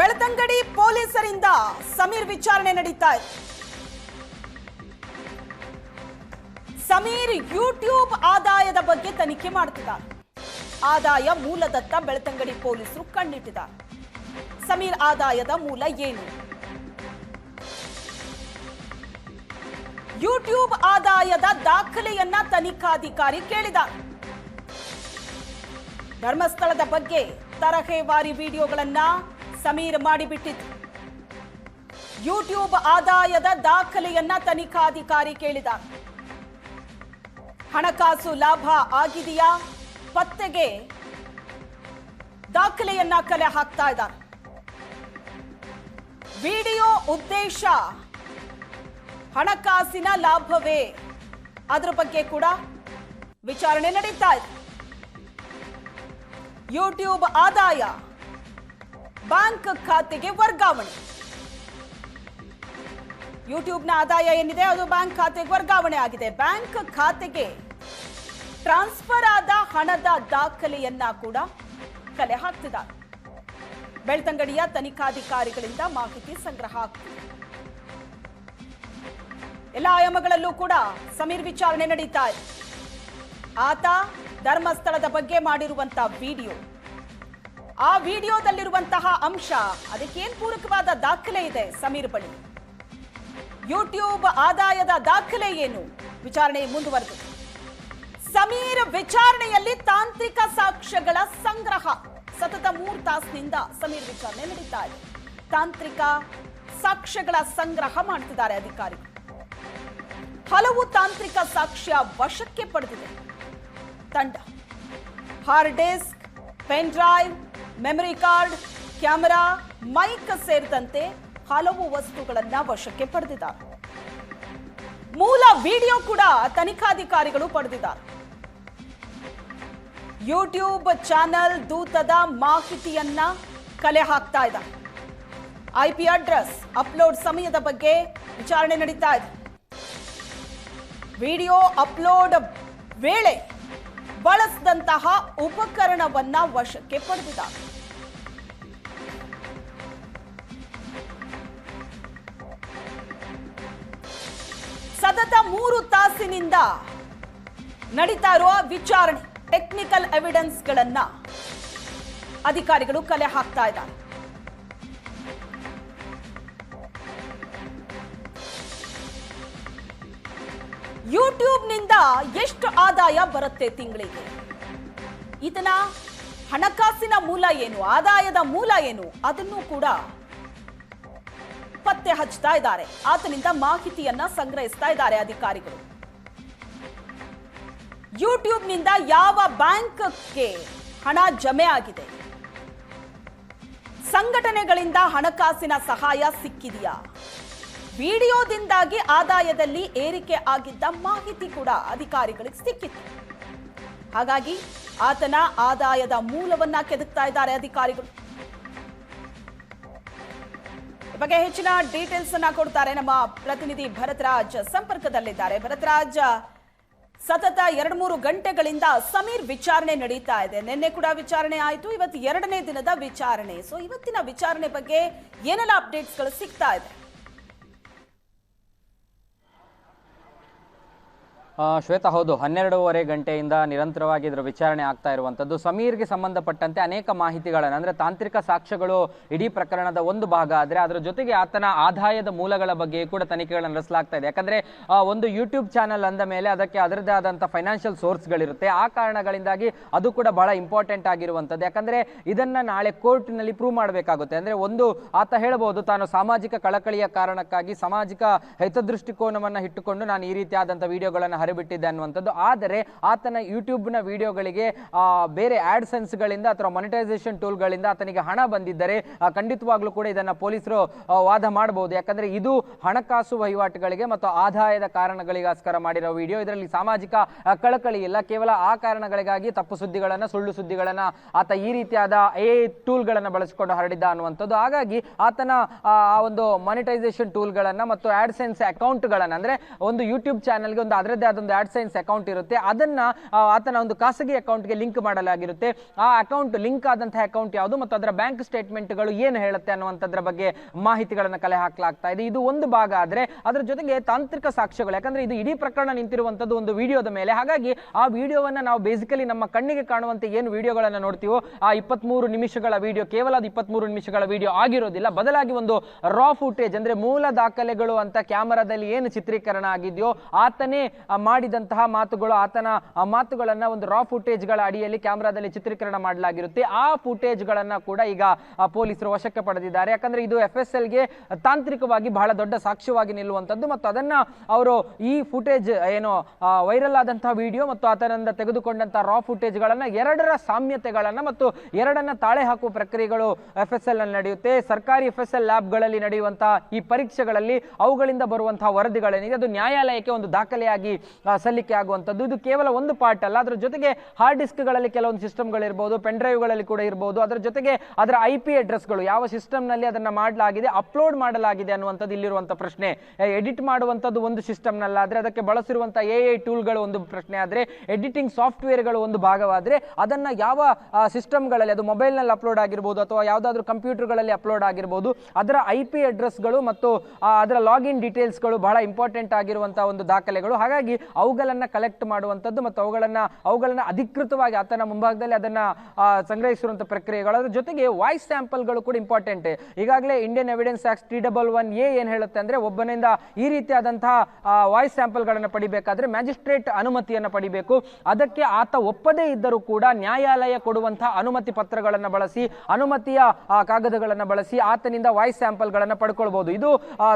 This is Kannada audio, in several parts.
ಬೆಳ್ತಂಗಡಿ ಪೊಲೀಸರಿಂದ ಸಮೀರ್ ವಿಚಾರಣೆ ನಡೀತಾ ಇದೆ. ಸಮೀರ್ ಯೂಟ್ಯೂಬ್ ಆದಾಯದ ಬಗ್ಗೆ ತನಿಖೆ ಮಾಡುತ್ತಿದ್ದಾರೆ ಆದಾಯ ಮೂಲದತ್ತ ಬೆಳ್ತಂಗಡಿ ಪೊಲೀಸರು ಕಣ್ಣಿಟ್ಟಿದ್ದಾರೆ. ಸಮೀರ್ ಆದಾಯದ ಮೂಲ ಏನು? ಯೂಟ್ಯೂಬ್ ಆದಾಯದ ದಾಖಲೆಯನ್ನ ತನಿಖಾಧಿಕಾರಿ ಕೇಳಿದ ಧರ್ಮಸ್ಥಳದ ಬಗ್ಗೆ ತರಹೇವಾರಿ ವಿಡಿಯೋಗಳನ್ನ ಸಮೀರ್ ಮಾಡಿಬಿಟ್ಟಿತ್ತು ಯೂಟ್ಯೂಬ್ ಆದಾಯದ ದಾಖಲೆಯನ್ನ ತನಿಖಾಧಿಕಾರಿ ಕೇಳಿದ ಹಣಕಾಸು ಲಾಭ ಆಗಿದೆಯಾ? ಪತ್ತೆಗೆ ದಾಖಲೆಯನ್ನ ಕಲೆ ಹಾಕ್ತಾ ಇದ್ದಾರೆ. ವಿಡಿಯೋ ಉದ್ದೇಶ ಹಣಕಾಸಿನ ಲಾಭವೇ? ಅದರ ಬಗ್ಗೆ ಕೂಡ ವಿಚಾರಣೆ ನಡೀತಾ ಇದೆ. ಯೂಟ್ಯೂಬ್ ಆದಾಯ ಬ್ಯಾಂಕ್ ಖಾತೆಗೆ ವರ್ಗಾವಣೆ. ಯೂಟ್ಯೂಬ್ನ ಆದಾಯ ಏನಿದೆ? ಅದು ಬ್ಯಾಂಕ್ ಖಾತೆಗೆ ವರ್ಗಾವಣೆ ಆಗಿದೆ. ಬ್ಯಾಂಕ್ ಖಾತೆಗೆ ಟ್ರಾನ್ಸ್ಫರ್ ಆದ ಹಣದ ದಾಖಲೆಯನ್ನ ಕೂಡ ಕಲೆ ಹಾಕ್ತಿದ್ದಾರೆ. ಬೆಳ್ತಂಗಡಿಯ ತನಿಖಾಧಿಕಾರಿಗಳಿಂದ ಮಾಹಿತಿ ಸಂಗ್ರಹ ಎಲ್ಲ ಆಯಾಮಗಳಲ್ಲೂ ಕೂಡ ಸಮೀರ್ ವಿಚಾರಣೆ ನಡೀತಾ ಇದೆ. ಆತ ಧರ್ಮಸ್ಥಳದ ಬಗ್ಗೆ ಮಾಡಿರುವಂತಹ ವಿಡಿಯೋ. ಆ ವಿಡಿಯೋದಲ್ಲಿರುವಂತಹ ಅಂಶ, ಅದಕ್ಕೇನ್ ಪೂರಕವಾದ ದಾಖಲೆ ಇದೆ ಸಮೀರ್ ಬಳಿ? ಯೂಟ್ಯೂಬ್ ಆದಾಯದ ದಾಖಲೆ ಏನು? ವಿಚಾರಣೆ ಮುಂದುವರೆದು ಸಮೀರ್ ವಿಚಾರಣೆಯಲ್ಲಿ ತಾಂತ್ರಿಕ ಸಾಕ್ಷ್ಯಗಳ ಸಂಗ್ರಹ. ಸತತ ಮೂರು ತಾಸಿನಿಂದ ಸಮೀರ್ ವಿಚಾರಣೆ ನಡೀತಾ ಇದೆ. ತಾಂತ್ರಿಕ ಸಾಕ್ಷ್ಯಗಳ ಸಂಗ್ರಹ ಮಾಡ್ತಿದ್ದಾರೆ ಅಧಿಕಾರಿಗಳು. ಹಲವು ತಾಂತ್ರಿಕ ಸಾಕ್ಷ್ಯ ವಶಕ್ಕೆ ಪಡೆದಿದೆ. ತಂಡ, hard disk, pen drive memory card camera mike ಸೇರಿದಂತೆ ಹಲವು ವಸ್ತುಗಳನ್ನ ವಶಕ್ಕೆ ಪಡೆದಿದ್ದಾರೆ. ಮೂಲ ವಿಡಿಯೋ ಕೂಡ ತನಿಖಾಧಿಕಾರಿಗಳು ಪಡೆದಿದ್ದಾರೆ. ಯೂಟ್ಯೂಬ್ ಚಾನೆಲ್ ದೂತದ ಮಾಹಿತಿಯನ್ನ ಕಲೆ ಹಾಕ್ತಾ ಇದೆ. ಐಪಿ ಅಡ್ರೆಸ್ ಅಪ್ಲೋಡ್ ಸಮಯದ ಬಗ್ಗೆ ವಿಚಾರಣೆ ನಡೀತಾ ಇದೆ. ವಿಡಿಯೋ ಅಪ್ಲೋಡ್ ವೇಳೆ ಬಳಸಿದಂತಹ ಉಪಕರಣವನ್ನ ವಶಕ್ಕೆ ಪಡೆದಿದ್ದಾರೆ. ಸತತ ಮೂರು ತಾಸಿನಿಂದ ನಡೀತಾ ಇರುವ ವಿಚಾರಣೆ ಟೆಕ್ನಿಕಲ್ ಎವಿಡೆನ್ಸ್ಗಳನ್ನ ಅಧಿಕಾರಿಗಳು ಕಲೆ ಹಾಕ್ತಾ ಇದ್ದಾರೆ. ಯೂಟ್ಯೂಬ್ನಿಂದ ಎಷ್ಟು ಆದಾಯ ಬರುತ್ತೆ ತಿಂಗಳಿಗೆ? ಇದನ್ನ ಹಣಕಾಸಿನ ಮೂಲ ಏನು? ಆದಾಯದ ಮೂಲ ಏನು? ಅದನ್ನು ಕೂಡ ಪತ್ತೆ ಹಚ್ತಾ ಇದ್ದಾರೆ. ಆತನಿಂದ ಮಾಹಿತಿಯನ್ನ ಸಂಗ್ರಹಿಸ್ತಾ ಇದ್ದಾರೆ ಅಧಿಕಾರಿಗಳು. ಯೂಟ್ಯೂಬ್ನಿಂದ ಯಾವ ಬ್ಯಾಂಕ್ಗೆ ಹಣ ಜಮೆ ಆಗಿದೆ? ಸಂಘಟನೆಗಳಿಂದ ಹಣಕಾಸಿನ ಸಹಾಯ ಸಿಕ್ಕಿದೆಯಾ? ವಿಡಿಯೋದಿಂದಾಗಿ ಆದಾಯದಲ್ಲಿ ಏರಿಕೆ ಆಗಿದ್ದ ಮಾಹಿತಿ ಕೂಡ ಅಧಿಕಾರಿಗಳಿಗೆ ಸಿಕ್ಕಿತ್ತು. ಹಾಗಾಗಿ ಆತನ ಆದಾಯದ ಮೂಲವನ್ನ ಕೆದಕ್ತಾ ಇದ್ದಾರೆ ಅಧಿಕಾರಿಗಳು. ಬಗ್ಗೆ ಹೆಚ್ಚಿನ ಡೀಟೇಲ್ಸ್ ಅನ್ನ ಕೊಡ್ತಾರೆ ನಮ್ಮ ಪ್ರತಿನಿಧಿ ಭರತರಾಜ್ ಸಂಪರ್ಕದಲ್ಲಿದ್ದಾರೆ. ಭರತರಾಜ್, ಸತತ ಎರಡು ಮೂರು ಗಂಟೆಗಳಿಂದ ಸಮೀರ್ ವಿಚಾರಣೆ ನಡೀತಾ ಇದೆ. ನಿನ್ನೆ ಕೂಡ ವಿಚಾರಣೆ ಆಯಿತು. ಇವತ್ತು ಎರಡನೇ ದಿನದ ವಿಚಾರಣೆ. ಸೊ ಇವತ್ತಿನ ವಿಚಾರಣೆ ಬಗ್ಗೆ ಏನೆಲ್ಲ ಅಪ್ಡೇಟ್ಸ್ಗಳು ಸಿಗ್ತಾ ಇದೆ? ಶ್ವೇತಾ, ಹೌದು, ಹನ್ನೆರಡೂವರೆ ಗಂಟೆಯಿಂದ ನಿರಂತರವಾಗಿ ಇದರ ವಿಚಾರಣೆ ಆಗ್ತಾ ಇರುವಂಥದ್ದು. ಸಮೀರ್ಗೆ ಸಂಬಂಧಪಟ್ಟಂತೆ ಅನೇಕ ಮಾಹಿತಿಗಳನ್ನು, ಅಂದರೆ ತಾಂತ್ರಿಕ ಸಾಕ್ಷ್ಯಗಳು ಇಡೀ ಪ್ರಕರಣದ ಒಂದು ಭಾಗ, ಆದರೆ ಅದರ ಜೊತೆಗೆ ಆತನ ಆದಾಯದ ಮೂಲಗಳ ಬಗ್ಗೆ ಕೂಡ ತನಿಖೆಗಳನ್ನು ನಡೆಸಲಾಗ್ತಾ ಇದೆ. ಯಾಕಂದರೆ ಒಂದು ಯೂಟ್ಯೂಬ್ ಚಾನಲ್ ಅಂದ ಮೇಲೆ ಅದಕ್ಕೆ ಅದರದ್ದೇ ಆದಂಥ ಫೈನಾನ್ಷಿಯಲ್ ಸೋರ್ಸ್ಗಳಿರುತ್ತೆ ಆ ಕಾರಣಗಳಿಂದಾಗಿ ಅದು ಕೂಡ ಬಹಳ ಇಂಪಾರ್ಟೆಂಟ್ ಆಗಿರುವಂಥದ್ದು. ಯಾಕಂದರೆ, ಇದನ್ನು ನಾಳೆ ಕೋರ್ಟ್ನಲ್ಲಿ ಪ್ರೂವ್ ಮಾಡಬೇಕಾಗುತ್ತೆ. ಅಂದರೆ ಒಂದು, ಆತ ಹೇಳಬಹುದು ತಾನು ಸಾಮಾಜಿಕ ಕಳಕಳಿಯ ಕಾರಣಕ್ಕಾಗಿ ಸಾಮಾಜಿಕ ಹಿತದೃಷ್ಟಿಕೋನವನ್ನು ಇಟ್ಟುಕೊಂಡು ನಾನು ಈ ರೀತಿಯಾದಂಥ ವಿಡಿಯೋಗಳನ್ನು ಹರಿಬಿಟ್ಟಿದ್ದೆ ಅನ್ನುವಂಥದ್ದು. ಆದರೆ ಆತನ ಯೂಟ್ಯೂಬ್ನ ವಿಡಿಯೋಗಳಿಗೆ ಬೇರೆ ಗಳಿಂದ ಅಥವಾ ಮೊನಿಟೈಸೇಷನ್ ಟೂಲ್ಗಳಿಂದ ಆತನಿಗೆ ಹಣ ಬಂದಿದ್ದರೆ ಖಂಡಿತವಾಗ್ಲೂ ಕೂಡ ಇದನ್ನು ಪೊಲೀಸರು ವಾದ ಮಾಡಬಹುದು ಯಾಕಂದ್ರೆ ಇದು ಹಣಕಾಸು ವಹಿವಾಟುಗಳಿಗೆ ಮತ್ತು ಆದಾಯದ ಕಾರಣಗಳಿಗೋಸ್ಕರ ಮಾಡಿರೋ ವಿಡಿಯೋ. ಇದರಲ್ಲಿ ಸಾಮಾಜಿಕ ಕಳಕಳಿ ಇಲ್ಲ. ಕೇವಲ ಆ ಕಾರಣಗಳಿಗಾಗಿ ತಪ್ಪು ಸುದ್ದಿಗಳನ್ನ, ಸುಳ್ಳು ಸುದ್ದಿಗಳನ್ನ ಆತ ಈ ರೀತಿಯಾದ ಎ ಟೂಲ್ಗಳನ್ನು ಬಳಸಿಕೊಂಡು ಹರಡಿದ್ದ ಅನ್ನುವಂಥದ್ದು. ಹಾಗಾಗಿ ಆತನ, ಆ ಆ ಒಂದು ಮಾನಿಟೈಸೇಷನ್ ಟೂಲ್ಗಳನ್ನ ಮತ್ತು ಆಡ್ಸೆನ್ಸ್ ಅಕೌಂಟ್ಗಳನ್ನ, ಅಂದ್ರೆ ಒಂದು ಯೂಟ್ಯೂಬ್ ಚಾನಲ್ಗೆ ಒಂದು ಅದರದ್ದೇ ಅದೊಂದು ಆಡ್ಸೈನ್ಸ್ ಅಕೌಂಟ್ ಇರುತ್ತೆ. ಅದನ್ನ ಆತನ ಒಂದು ಖಾಸಗಿ ಅಕೌಂಟ್ಗೆ ಲಿಂಕ್ ಮಾಡಲಾಗಿರುತ್ತೆ. ಆ ಅಕೌಂಟ್ ಲಿಂಕ್ ಆದಂತಹ ಅಕೌಂಟ್ ಯಾವುದು ಮತ್ತು ಅದರ ಬ್ಯಾಂಕ್ ಸ್ಟೇಟ್ಮೆಂಟ್ಗಳು ಏನು ಹೇಳುತ್ತೆ ಅನ್ನುವಂಥದ್ರ ಬಗ್ಗೆ ಮಾಹಿತಿಗಳನ್ನ ಕಲೆ ಹಾಕಲಾಗ್ತಾ ಇದೆ. ಇದು ಒಂದು ಭಾಗ ಆದ್ರೆ ಅದರ ಜೊತೆಗೆ ತಾಂತ್ರಿಕ ಸಾಕ್ಷ್ಯಗಳು, ಯಾಕಂದ್ರೆ ಇದು ಇಡೀ ಪ್ರಕರಣ ನಿಂತಿರುವಂತದ್ದು ಒಂದು ವಿಡಿಯೋದ ಮೇಲೆ. ಹಾಗಾಗಿ ಆ ವಿಡಿಯೋವನ್ನ ನಾವು ಬೇಸಿಕಲಿ ನಮ್ಮ ಕಣ್ಣಿಗೆ ಕಾಣುವಂತೆ ಏನು ವಿಡಿಯೋಗಳನ್ನ ನೋಡ್ತೀವೋ, ಆ ಇಪ್ಪತ್ಮೂರು ನಿಮಿಷಗಳ ವಿಡಿಯೋ, ಕೇವಲ ಅದು ಇಪ್ಪತ್ಮೂರು ನಿಮಿಷಗಳ ವಿಡಿಯೋ ಆಗಿರೋದಿಲ್ಲ. ಬದಲಾಗಿ ಒಂದು ರಾ ಫುಟೇಜ್ ಅಂದ್ರೆ ಮೂಲ ದಾಖಲೆಗಳು ಅಂತ ಕ್ಯಾಮರಾದಲ್ಲಿ ಏನು ಚಿತ್ರೀಕರಣ ಆಗಿದೆಯೋ, ಆತನೇ ಮಾಡಿದಂತಹ ಮಾತುಗಳು, ಆತನ ಮಾತುಗಳನ್ನ ಒಂದು ರಾ ಫುಟೇಜ್ಗಳ ಅಡಿಯಲ್ಲಿ ಕ್ಯಾಮ್ರಾದಲ್ಲಿ ಚಿತ್ರೀಕರಣ ಮಾಡಲಾಗಿರುತ್ತೆ. ಆ ಫುಟೇಜ್ ಗಳನ್ನ ಕೂಡ ಈಗ ಪೊಲೀಸರು ವಶಕ್ಕೆ ಪಡೆದಿದ್ದಾರೆ. ಯಾಕಂದ್ರೆ ಇದು ಎಫ್ ಎಸ್ ಎಲ್ಗೆ ತಾಂತ್ರಿಕವಾಗಿ ಬಹಳ ದೊಡ್ಡ ಸಾಕ್ಷ್ಯವಾಗಿ ನಿಲ್ಲುವಂಥದ್ದು ಮತ್ತು ಅದನ್ನ ಅವರು ಈ ಫುಟೇಜ್ ಏನು ವೈರಲ್ ಆದಂತಹ ವಿಡಿಯೋ ಮತ್ತು ಆತನಿಂದ ತೆಗೆದುಕೊಂಡಂತಹ ರಾ ಫುಟೇಜ್ ಗಳನ್ನ ಎರಡರ ಸಾಮ್ಯತೆಗಳನ್ನ ಮತ್ತು ಎರಡನ್ನ ತಾಳೆ ಹಾಕುವ ಪ್ರಕ್ರಿಯೆಗಳು ಎಫ್ ಎಸ್ ಎಲ್ನಲ್ಲಿ ನಡೆಯುತ್ತೆ. ಸರ್ಕಾರಿ ಎಫ್ ಎಸ್ ಎಲ್ ಲ್ಯಾಬ್ಗಳಲ್ಲಿ ನಡೆಯುವಂತಹ ಈ ಪರೀಕ್ಷೆಗಳಲ್ಲಿ ಅವುಗಳಿಂದ ಬರುವಂತಹ ವರದಿಗಳೇನಿದೆ, ಅದು ನ್ಯಾಯಾಲಯಕ್ಕೆ ಒಂದು ದಾಖಲೆಯಾಗಿ ಸಲ್ಲಿಕೆ ಆಗುವಂಥದ್ದು. ಇದು ಕೇವಲ ಒಂದು ಪಾರ್ಟ್ ಅಲ್ಲ. ಅದರ ಜೊತೆಗೆ ಹಾರ್ಡ್ ಡಿಸ್ಕ್ಗಳಲ್ಲಿ ಕೆಲವೊಂದು ಸಿಸ್ಟಮ್ಗಳಿರ್ಬೋದು ಪೆನ್ ಡ್ರೈವ್ಗಳಲ್ಲಿ ಕೂಡ ಇರ್ಬೋದು. ಅದರ ಜೊತೆಗೆ ಅದರ ಐ ಪಿ ಅಡ್ರೆಸ್ಗಳು ಯಾವ ಸಿಸ್ಟಮ್ನಲ್ಲಿ ಅದನ್ನು ಮಾಡಲಾಗಿದೆ ಅಪ್ಲೋಡ್ ಮಾಡಲಾಗಿದೆ ಅನ್ನುವಂಥದ್ದು ಇಲ್ಲಿರುವಂಥ ಪ್ರಶ್ನೆ. ಎಡಿಟ್ ಮಾಡುವಂಥದ್ದು ಒಂದು ಸಿಸ್ಟಮ್ನಲ್ಲಾದರೆ ಅದಕ್ಕೆ ಬಳಸಿರುವಂಥ ಎ ಐ ಟೂಲ್ಗಳು ಒಂದು ಪ್ರಶ್ನೆ ಆದರೆ ಎಡಿಟಿಂಗ್ ಸಾಫ್ಟ್ವೇರ್ಗಳು ಒಂದು ಭಾಗವಾದರೆ, ಅದನ್ನು ಯಾವ ಸಿಸ್ಟಮ್ಗಳಲ್ಲಿ ಅದು ಮೊಬೈಲ್ನಲ್ಲಿ ಅಪ್ಲೋಡ್ ಆಗಿರ್ಬೋದು ಅಥವಾ ಯಾವುದಾದ್ರೂ ಕಂಪ್ಯೂಟರ್ಗಳಲ್ಲಿ ಅಪ್ಲೋಡ್ ಆಗಿರ್ಬೋದು, ಅದರ ಐ ಪಿ ಅಡ್ರೆಸ್ಗಳು ಮತ್ತು ಅದರ ಲಾಗಿನ್ ಡೀಟೇಲ್ಸ್ಗಳು ಬಹಳ ಇಂಪಾರ್ಟೆಂಟ್ ಆಗಿರುವಂಥ ಒಂದು ದಾಖಲೆಗಳು. ಹಾಗಾಗಿ ಅವುಗಳನ್ನ ಕಲೆಕ್ಟ್ ಮಾಡುವಂಥದ್ದು ಮತ್ತು ಅವುಗಳನ್ನ ಅವುಗಳನ್ನ ಅಧಿಕೃತವಾಗಿ ಆತನ ಮುಂಭಾಗದಲ್ಲಿ ಅದನ್ನ ಸಂಗ್ರಹಿಸಿರುವಂಥ ಪ್ರಕ್ರಿಯೆಗಳು. ಅದರ ಜೊತೆಗೆ ವಾಯ್ಸ್ ಸ್ಯಾಂಪಲ್ಗಳು ಕೂಡ ಇಂಪಾರ್ಟೆಂಟ್ ಈಗಾಗಲೇ Indian evidence act three double one A ಏನು ಹೇಳುತ್ತೆ ಅಂದ್ರೆ ಒಬ್ಬನಿಂದ ಈ ರೀತಿಯಾದಂತಹ ವಾಯ್ಸ್ ಸ್ಯಾಂಪಲ್ಗಳನ್ನು ಪಡಿಬೇಕಾದ್ರೆ ಮ್ಯಾಜಿಸ್ಟ್ರೇಟ್ ಅನುಮತಿಯನ್ನು ಪಡಿಬೇಕು. ಅದಕ್ಕೆ ಆತ ಒಪ್ಪದೇ ಇದ್ದರೂ ಕೂಡ ನ್ಯಾಯಾಲಯ ಕೊಡುವಂತಹ ಅನುಮತಿ ಪತ್ರಗಳನ್ನು ಬಳಸಿ, ಅನುಮತಿಯ ಕಾಗದಗಳನ್ನು ಬಳಸಿ ಆತನಿಂದ ವಾಯ್ಸ್ ಸ್ಯಾಂಪಲ್ಗಳನ್ನು ಪಡ್ಕೊಳ್ಬಹುದು ಇದು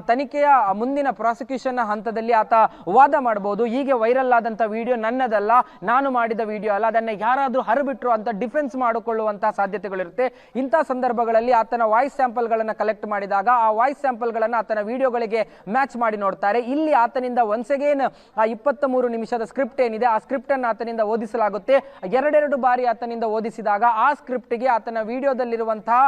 ತನಿಖೆಯ ಮುಂದಿನ ಪ್ರಾಸಿಕ್ಯೂಷನ್ ಹಂತದಲ್ಲಿ ಆತ ವಾದ ಮಾಡಬಹುದು ಹೀಗೆ ವೈರಲ್ ಆದಂತ ವಿಡಿಯೋ ನನ್ನದಲ್ಲ, ನಾನು ಮಾಡಿದ ವಿಡಿಯೋ ಅಲ್ಲ, ಅದನ್ನ ಯಾರಾದ್ರೂ ಹರಬಿಟ್ರು ಅಂತ ಡಿಫೆನ್ಸ್ ಮಾಡಿಕೊಳ್ಳುವಂತಹ ಸಾಧ್ಯತೆಗಳಿರುತ್ತೆ. ಇಂತಹ ಸಂದರ್ಭಗಳಲ್ಲಿ ಆತನ ವಾಯ್ಸ್ ಸ್ಯಾಂಪಲ್ಗಳನ್ನು ಕಲೆಕ್ಟ್ ಮಾಡಿದಾಗ ಆ ವಾಯ್ಸ್ ಸ್ಯಾಂಪಲ್ಗಳನ್ನು ಆತನ ವಿಡಿಯೋಗಳಿಗೆ ಮ್ಯಾಚ್ ಮಾಡಿ ನೋಡ್ತಾರೆ. ಇಲ್ಲಿ ಆತನಿಂದ ಒನ್ಸ್ ಅಗೇನ್ ಆ ಇಪ್ಪತ್ತ ಮೂರು ನಿಮಿಷದ ಸ್ಕ್ರಿಪ್ಟ್ ಏನಿದೆ, ಆ ಸ್ಕ್ರಿಪ್ಟ್ ಅನ್ನು ಆತನಿಂದ ಓದಿಸಲಾಗುತ್ತೆ. ಎರಡೆರಡು ಬಾರಿ ಆತನಿಂದ ಓದಿಸಿದಾಗ ಆ ಸ್ಕ್ರಿಪ್ಟ್ಗೆ ಆತನ ವಿಡಿಯೋದಲ್ಲಿರುವಂತಹ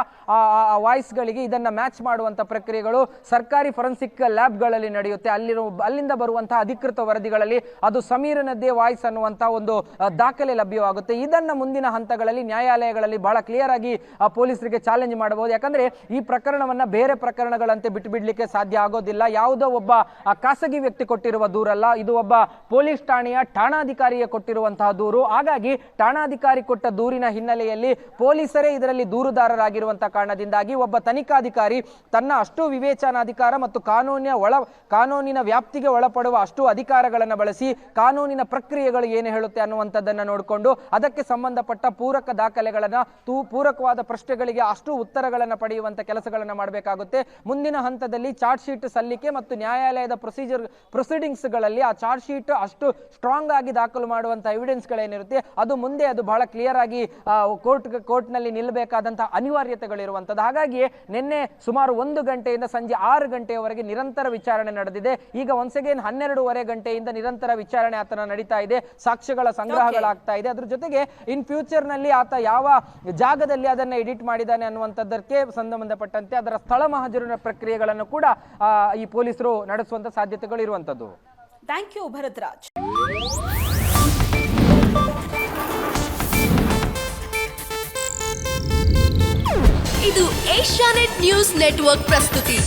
ವಾಯ್ಸ್ಗಳಿಗೆ ಇದನ್ನ ಮ್ಯಾಚ್ ಮಾಡುವಂತಹ ಪ್ರಕ್ರಿಯೆಗಳು ಸರ್ಕಾರಿ ಫೊರೆನ್ಸಿಕ್ ಲ್ಯಾಬ್ಗಳಲ್ಲಿ ನಡೆಯುತ್ತೆ. ಅಲ್ಲಿರುವ ಅಲ್ಲಿಂದ ಬರುವಂತಹ ಅಧಿಕೃತ ವರದಿಗಳಲ್ಲಿ ಅದು ಸಮೀರನದ್ದೇ ವಾಯ್ಸ್ ಅನ್ನುವಂತಹ ಒಂದು ದಾಖಲೆ ಲಭ್ಯವಾಗುತ್ತೆ. ಇದನ್ನ ಮುಂದಿನ ಹಂತಗಳಲ್ಲಿ ನ್ಯಾಯಾಲಯಗಳಲ್ಲಿ ಬಹಳ ಕ್ಲಿಯರ್ ಆಗಿ ಪೊಲೀಸರಿಗೆ ಚಾಲೆಂಜ್ ಮಾಡಬಹುದು. ಯಾಕಂದ್ರೆ ಈ ಪ್ರಕರಣವನ್ನ ಬೇರೆ ಪ್ರಕರಣಗಳಂತೆ ಬಿಟ್ಟು ಬಿಡ್ಲಿಕ್ಕೆ ಸಾಧ್ಯ ಆಗೋದಿಲ್ಲ. ಯಾವುದೋ ಒಬ್ಬ ಖಾಸಗಿ ವ್ಯಕ್ತಿ ಕೊಟ್ಟಿರುವ ದೂರಲ್ಲ, ಇದು ಒಬ್ಬ ಪೊಲೀಸ್ ಠಾಣೆಯ ಠಾಣಾಧಿಕಾರಿಯ ಕೊಟ್ಟಿರುವಂತಹ ದೂರು. ಹಾಗಾಗಿ ಠಾಣಾಧಿಕಾರಿ ಕೊಟ್ಟ ದೂರಿನ ಹಿನ್ನೆಲೆಯಲ್ಲಿ ಪೊಲೀಸರೇ ಇದರಲ್ಲಿ ದೂರುದಾರರಾಗಿರುವಂತಹ ಕಾರಣದಿಂದಾಗಿ ಒಬ್ಬ ತನಿಖಾಧಿಕಾರಿ ತನ್ನ ಅಷ್ಟು ವಿವೇಚನಾಧಿಕಾರ ಮತ್ತು ಕಾನೂನಿನ ಒಳ, ಕಾನೂನಿನ ವ್ಯಾಪ್ತಿಗೆ ಒಳಪಡುವ ಅಷ್ಟು ಅಧಿಕಾರಗಳನ್ನು ಬಳಸಿ ಕಾನೂನಿನ ಪ್ರಕ್ರಿಯೆಗಳು ಏನು ಹೇಳುತ್ತೆ ಅನ್ನುವಂಥದ್ದನ್ನು ನೋಡಿಕೊಂಡು ಅದಕ್ಕೆ ಸಂಬಂಧಪಟ್ಟ ಪೂರಕ ದಾಖಲೆಗಳನ್ನು ತೂ ಪೂರಕವಾದ ಪ್ರಶ್ನೆಗಳಿಗೆ ಅಷ್ಟು ಉತ್ತರಗಳನ್ನು ಪಡೆಯುವಂಥ ಕೆಲಸಗಳನ್ನು ಮಾಡಬೇಕಾಗುತ್ತೆ. ಮುಂದಿನ ಹಂತದಲ್ಲಿ ಚಾರ್ಜ್ ಶೀಟ್ ಸಲ್ಲಿಕೆ ಮತ್ತು ನ್ಯಾಯಾಲಯದ ಪ್ರೊಸೀಜರ್, ಪ್ರೊಸೀಡಿಂಗ್ಸ್ಗಳಲ್ಲಿ ಆ ಚಾರ್ಜ್ ಶೀಟ್ ಅಷ್ಟು ಸ್ಟ್ರಾಂಗ್ ಆಗಿ ದಾಖಲು ಮಾಡುವಂಥ ಎವಿಡೆನ್ಸ್ಗಳೇನಿರುತ್ತೆ, ಅದು ಮುಂದೆ ಅದು ಬಹಳ ಕ್ಲಿಯರ್ ಆಗಿ ಕೋರ್ಟ್, ಕೋರ್ಟ್ನಲ್ಲಿ ನಿಲ್ಲಬೇಕಾದಂಥ ಅನಿವಾರ್ಯತೆಗಳಿರುವಂಥದ್ದು. ಹಾಗಾಗಿ ನಿನ್ನೆ ಸುಮಾರು ಒಂದು ಗಂಟೆಯಿಂದ ಸಂಜೆ ಆರು ಗಂಟೆಯವರೆಗೆ ನಿರಂತರ ವಿಚಾರಣೆ ನಡೆದಿದೆ. ಈಗ ಒನ್ಸ್ ಅಗೇನ್ ಹನ್ನೆರಡೂವರೆ ಗಂಟೆಯಿಂದ ನಿರಂತರ ವಿಚಾರಣೆ ಆತನ ನಡೀತಾ ಇದೆ ಸಾಕ್ಷ್ಯಗಳ ಸಂಗ್ರಹಗಳಾಗ್ತಾ ಇದೆ. ಅದ್ರ ಜೊತೆಗೆ ಇನ್ ಫ್ಯೂಚರ್ನಲ್ಲಿ ಆತ ಯಾವ ಜಾಗದಲ್ಲಿ ಅದನ್ನ ಎಡಿಟ್ ಮಾಡಿದ್ದಾನೆ ಅನ್ನುವಂಥದ್ದಕ್ಕೆ ಸಂಬಂಧಪಟ್ಟಂತೆ ಅದರ ಸ್ಥಳ ಮಹಜರಿನ ಪ್ರಕ್ರಿಯೆಗಳನ್ನು ಕೂಡ ಈ ಪೊಲೀಸರು ನಡೆಸುವಂತ ಸಾಧ್ಯತೆಗಳು ಇರುವಂತದ್ದು ಥ್ಯಾಂಕ್ ಯು ಭರತ್ರಾಜ್ ಇದು ಏಷ್ಯಾನೆಟ್ ನ್ಯೂಸ್ ನೆಟ್ವರ್ಕ್ ಪ್ರಸ್ತುತಿ.